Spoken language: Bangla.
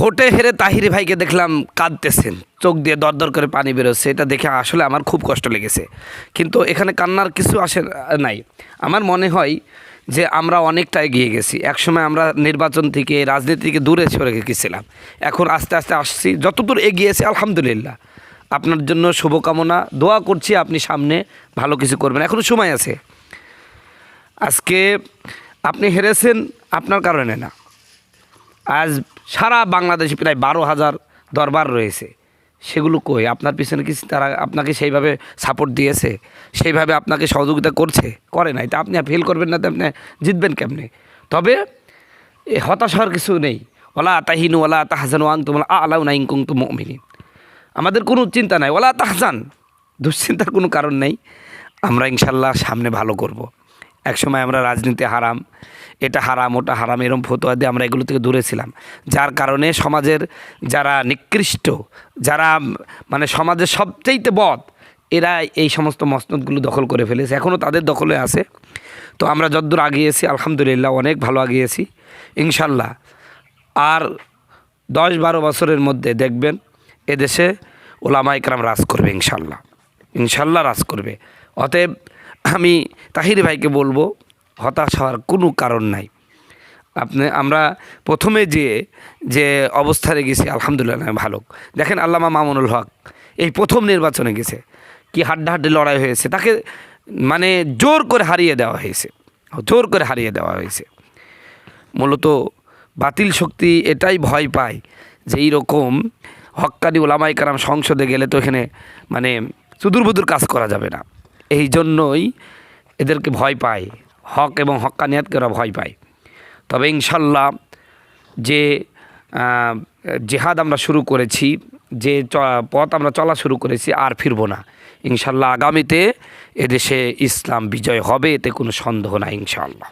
ভোটে হেরে তাহিরি ভাইকে দেখলাম কাঁদতেছেন। চোখ দিয়ে দরদর করে পানি বেরোচ্ছে। এটা দেখে আসলে আমার খুব কষ্ট লেগেছে। কিন্তু এখানে কান্নার কিছু আসে নাই। আমার মনে হয় যে আমরা অনেকটা এগিয়ে গেছি। একসময় আমরা নির্বাচন থেকে, রাজনীতি থেকে দূরে সরে গেছিলাম। এখন আস্তে আস্তে আসছি। যতদূর এগিয়েছি, আলহামদুলিল্লাহ। আপনার জন্য শুভকামনা। দোয়া করছি আপনি সামনে ভালো কিছু করবেন। এখনও সময় আছে। আজকে আপনি হেরেছেন আপনার কারণে না। আজ সারা বাংলাদেশে প্রায় বারো হাজার দরবার রয়েছে। সেগুলো কই? আপনার পিছনে কি তারা আপনাকে সেইভাবে সাপোর্ট দিয়েছে? সেইভাবে আপনাকে সহযোগিতা করছে? করে নাই। তা আপনি ফেল করবেন না, তো আপনি জিতবেন কেমনে? তবে এ হতাশ হওয়ার কিছু নেই। ওলা তাহিনু, ওলা তাহজান ওয়াং তোমার আলাউ নাইং কুং তো মমিনী আমাদের কোনো চিন্তা নাই। ওলা তাহজান। দুশ্চিন্তার কোনো কারণ নেই। আমরা ইনশাল্লাহ সামনে ভালো করব। একসময় আমরা রাজনীতি হারাম, এটা হারাম, ওটা হারাম, এরম ফতোয়া দিয়ে আমরা এগুলো থেকে দূরে ছিলাম। যার কারণে সমাজের যারা নিকৃষ্ট, যারা মানে সমাজের সবচেয়েতে বদ, এরা এই সমস্ত মসনদগুলো দখল করে ফেলেছে। এখনও তাদের দখলে আছে। তো আমরা যদ্দূর আগিয়েছি, আলহামদুলিল্লাহ অনেক ভালো আগিয়েছি, ইনশাল্লাহ। আর দশ বারো বছরের মধ্যে দেখবেন, এদেশে ওলামা ইকরাম রাজ করবে ইনশাল্লাহ। ইনশাল্লাহ রাজ করবে। অতএব আমি তাহির ভাইকে বলব, হতাশ হওয়ার কোনো কারণ নাই। আপনি, আমরা প্রথমে যে যে অবস্থানে গেছি, আলহামদুলিল্লাহ ভালো। দেখেন আল্লামা মামুনুল হক, এই প্রথম নির্বাচনে গেছে। কি হাড্ডাহাড্ডি লড়াই হয়েছে, তাকে মানে জোর করে হারিয়ে দেওয়া হয়েছে। জোর করে হারিয়ে দেওয়া হয়েছে। মূলত বাতিল শক্তি এটাই ভয় পায় যে এইরকম হক্কানি ওলামাই কারাম সংসদে গেলে তো এখানে মানে সুদূরবুদুর কাজ করা যাবে না। এই জন্যই এদেরকে ভয় পায়। হক এবং হক্কানিয়াতকে ওরা ভয় পায়। তবে ইনশাল্লাহ যে জেহাদ আমরা শুরু করেছি, যে পথ আমরা চলা শুরু করেছি, আর ফিরবো না। ইনশাল্লাহ আগামীতে এদেশে ইসলাম বিজয় হবে, এতে কোনো সন্দেহ নাই ইনশাল্লাহ।